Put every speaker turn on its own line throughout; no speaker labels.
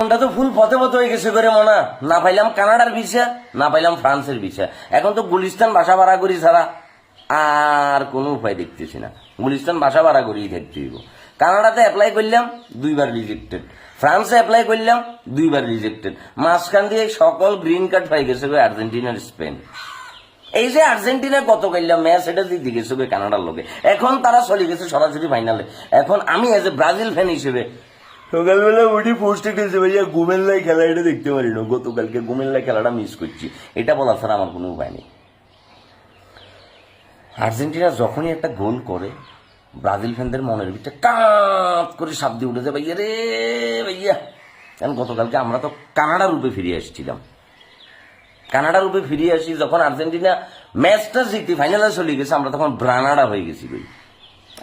ফোনটা তো ফুল পথে পথে হয়ে গেছে করে না পাইলাম কানাডার ভিসা, না পাইলাম ফ্রান্সের ভিসা। এখন তো গুলিস্তান বাসা ভাড়া করি ছাড়া আর কোনো উপায় দেখতেছি না। গুলিস্তান বাসা ভাড়া করেই থাকতে হইব। কানাডাতে অ্যাপ্লাই করলাম, দুইবার রিজেক্টেড ফ্রান্সে অ্যাপ্লাই করলাম, দুইবার রিজেক্টেড মাঝখান দিয়ে সকল গ্রিন কার্ড পাই গেছে আর্জেন্টিনার স্পেন। এই যে আর্জেন্টিনা গত কাইলাম ম্যাচ এটা জিতে গেছে কানাডার লোকে। এখন তারা চলে গেছে সরাসরি ফাইনালে এখন আমি এজ এ ব্রাজিল ফ্যান হিসেবে সকালবেলা উঠি পোস্টে গেছে ভাইয়া গুমেল্লাই খেলা এটা দেখতে পারি না। গতকালকে গুমেল্লাই খেলাটা মিস করছি। এটা বলা ছাড়া আমার কোনো উপায় নেই। আর্জেন্টিনা যখনই একটা গোল করে, ব্রাজিল ফ্যানদের মনের ভিতরে কাঁপ করে সাপ দিয়ে উঠেছে, ভাইয়া রে, ভাইয়া। কারণ গতকালকে আমরা তো কানাডা রূপে ফিরে এসেছিলাম কানাডা রূপে ফিরে আসি, যখন আর্জেন্টিনা ম্যাচটা জিতে ফাইনালে চলে গেছে, আমরা তখন ব্রানাডা হয়ে গেছি, ভাই।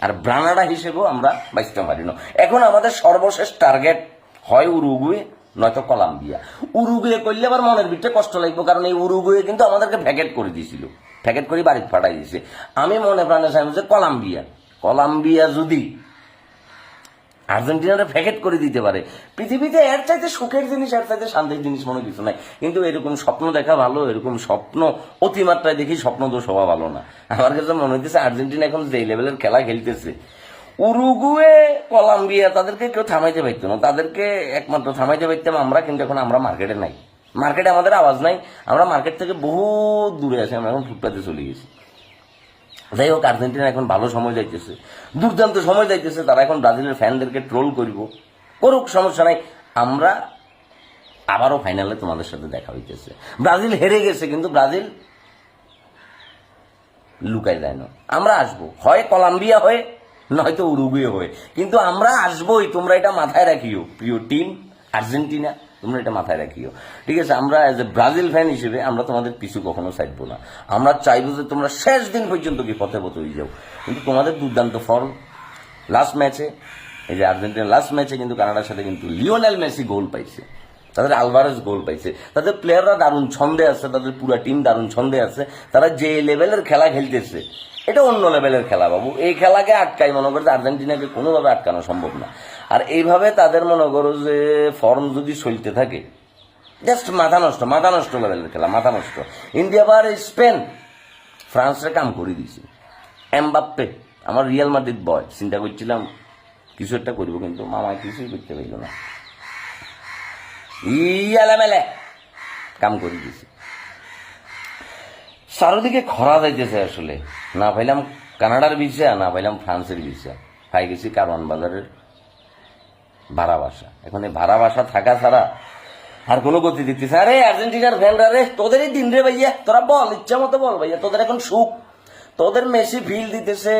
আর ব্রানাডা হিসেবেও আমরা বাঁচতে পারি না এখন আমাদের সর্বশেষ টার্গেট হয় উরুগুয়ে, নয়তো কলাম্বিয়া। উরুগুয়ে করলে আবার মনের ভিতরে কষ্ট লাগবে, কারণ এই উরুগুয়ে কিন্তু আমাদেরকে ভ্যাকেট করে দিয়েছিল। ভ্যাকেট করে বাড়িতে পাঠাই দিয়েছে। আমি মনে প্রাণে চাইব যে কলাম্বিয়া কলাম্বিয়া যদি আর্জেন্টিনাটা ফ্যাকেট করে দিতে পারে। পৃথিবীতে এর চাইতে সুখের জিনিস, এর চাইতে শান্তির জিনিস মনে কিছু নাই। কিন্তু এরকম স্বপ্ন দেখা ভালো, এরকম স্বপ্ন অতিমাত্রায় দেখি স্বপ্ন তো সবা ভালো না। আমার কাছে মনে হইতেছে আর্জেন্টিনা এখন যে লেভেলের খেলা খেলতেছে, উরুগুয়ে, কলাম্বিয়া, তাদেরকে কেউ থামাইতে পারতো না। তাদেরকে একমাত্র থামাইতে পারতাম আমরা, কিন্তু এখন আমরা মার্কেটে নাই। মার্কেটে আমাদের আওয়াজ নাই। আমরা মার্কেট থেকে বহু দূরে আছি, আমরা এখন ফুটপাতে চলে গেছি। যাই হোক আর্জেন্টিনা এখন ভালো সময় যাইতেছে। দুর্দান্ত সময় যাইতেছে, তারা এখন ব্রাজিলের ফ্যানদেরকে ট্রোল করব। করুক, সমস্যা নাই। আমরা আবারও ফাইনালে তোমাদের সাথে দেখা হইতেছে। ব্রাজিল হেরে গেছে, কিন্তু ব্রাজিল লুকাই দেয় না। আমরা আসব। হয় কলাম্বিয়া হয়ে, নয়তো উরুগুয়ে হয়ে। কিন্তু আমরা আসবোই, তোমরা এটা মাথায় রাখিও। প্রিয় টিম আর্জেন্টিনা। তোমরা এটা মাথায় রাখিও। ঠিক আছে, আমরা এজ এ ব্রাজিল ফ্যান হিসেবে আমরা তোমাদের পিছু কখনো চাইব না। আমরা চাইব যে তোমরা শেষ দিন পর্যন্ত কি পথে পথে হয়ে যাও। কিন্তু তোমাদের দুর্দান্ত ফর্ম লাস্ট ম্যাচে এই যে আর্জেন্টিনা লাস্ট ম্যাচে কিন্তু কানাডার সাথে কিন্তু লিওনেল মেসি গোল পাইছে। তাদের আলভারেজ গোল পাইছে। তাদের প্লেয়াররা দারুণ ছন্দে আছে, তাদের পুরো টিম দারুণ ছন্দে আছে। তারা যে লেভেলের খেলা খেলতেছে, এটা অন্য লেভেলের খেলা বাবু। এই খেলাকে আটকাই মনে করছে আর্জেন্টিনাকে কোনোভাবে আটকানো সম্ভব না। আর এইভাবে তাদের মনে করো যে ফর্ম যদি চলতে থাকে জাস্ট মাথা নষ্ট মাথা নষ্ট লেভেলের খেলা, মাথা নষ্ট। ইন্ডিয়া বার স্পেন ফ্রান্সরে কাম করে দিয়েছে। এমবাপ্পে, আমার রিয়াল মাদ্রিদ বয় চিন্তা করছিলাম, কিছু একটা করব, কিন্তু মামা কিছুই করতে পারল না। ইয়ালামেলে কাম করে দিয়েছে। চারোদিকে খরা যাইতেছে আসলে। না পাইলাম কানাডার ভিসা, না পাইলাম ফ্রান্সের ভিসা। পাই গেছি কারওয়ান বাজারের ভাড়া বাসা। এখন এই ভাড়া বাসা থাকা ছাড়া আর কোনো গতি দিতেছে আরে, আর্জেন্টিনার ফ্যানরা রে তোদেরই দিন রে ভাইয়া। তোরা বল, ইচ্ছা মতো বল ভাইয়া। তোদের এখন সুখ। তোদের মেসি ফিল দিতেছে,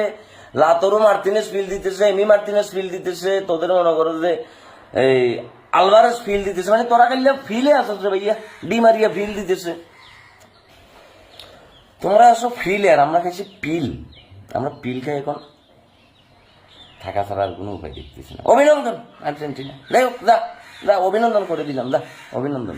লাতরো মার্টিনেস ফিল দিতেছে, এমি মার্টিনেস ফিল দিতেছে, তোদের মনে করো যে এই আলভারেস ফিল দিতেছে। মানে তোরা কাল্লা ফিলে আসছ রে ভাইয়া। ডি মারিয়া ফিল দিতেছে। তোমরা আসো ফিল আর আমরা খাইছি পিল আমরা পিল খাই এখন থাকা ছাড়া কোনো উপায় দেখতেছি না। অভিনন্দন আর্জেন্টিনা যাই হোক, যা যা, অভিনন্দন করে দিলাম, যা, অভিনন্দন।